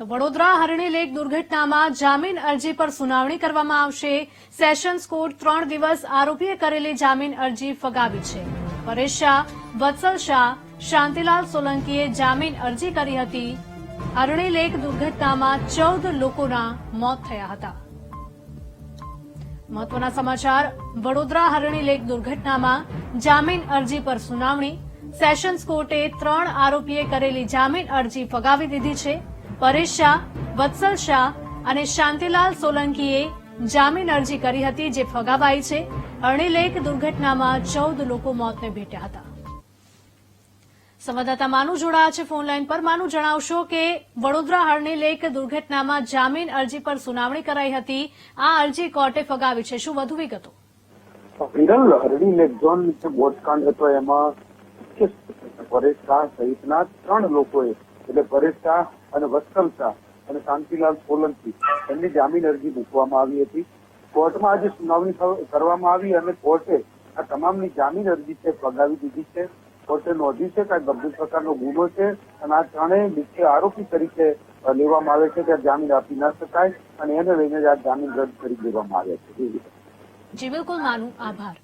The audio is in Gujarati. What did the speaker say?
તો વડોદરા હરણી લેક દુર્ઘટનામાં જામીન અરજી પર સુનાવણી કરવામાં આવશે. સેશન્સ કોર્ટ ત્રણ દિવસ આરોપીએ કરેલી જામીન અરજી ફગાવી છે. પરેશ શાહ, વત્સલ શાહ, શાંતિલાલ સોલંકીએ જામીન અરજી કરી હતી. હરણી લેક દુર્ઘટનામાં ચૌદ લોકોના મોત થયા હતા. મહત્વના સમાચાર, વડોદરા હરણી લેક દુર્ઘટનામાં જામીન અરજી પર સુનાવણી. સેશન્સ કોર્ટે ત્રણ આરોપીએ કરેલી જામીન અરજી ફગાવી દીધી છે. પરેશ શાહ, વત્સલ શાહ અને શાંતિલાલ સોલંકીએ જામીન અરજી કરી હતી જે ફગાવાઈ છે. અણીલેખ દુર્ઘટનામાં ચૌદ લોકો મોતને ભેટ્યા હતા. સંવાદદાતા માનુ જોડાયા છે ફોનલાઈન પર. માનુ, જણાવશો કે વડોદરા હરણી લેક દુર્ઘટનામાં જામીન અરજી પર સુનાવણી કરાઈ હતી. આ અરજી કોર્ટે ફગાવી છે. શું વધુ વિગતો? વિરલ હરણી લેક ઝોન જે બોટકાંડ હતો, એમાં પરેશ શાહ સહિતના ત્રણ લોકોએ, એટલે પરેશ શાહ અને વત્સલ શાહ અને શાંતિલાલ સોલંકી એમની જામીન અરજી મૂકવામાં આવી હતી. કોર્ટમાં આજે સુનાવણી કરવામાં આવી અને કોર્ટે આ તમામની જામીન અરજી છે ફગાવી દીધી છે. કોર્ટે નોંધી છે કે આ ગંભીર પ્રકારનો ગુનો છે અને આ ત્રણેય મુખ્ય આરોપી તરીકે લેવામાં આવે છે આ જામીન આપી ન શકાય અને એને લઈને જ આ જામીન રદ કરી દેવામાં આવે છે. જી, બિલકુલ માનું આભાર.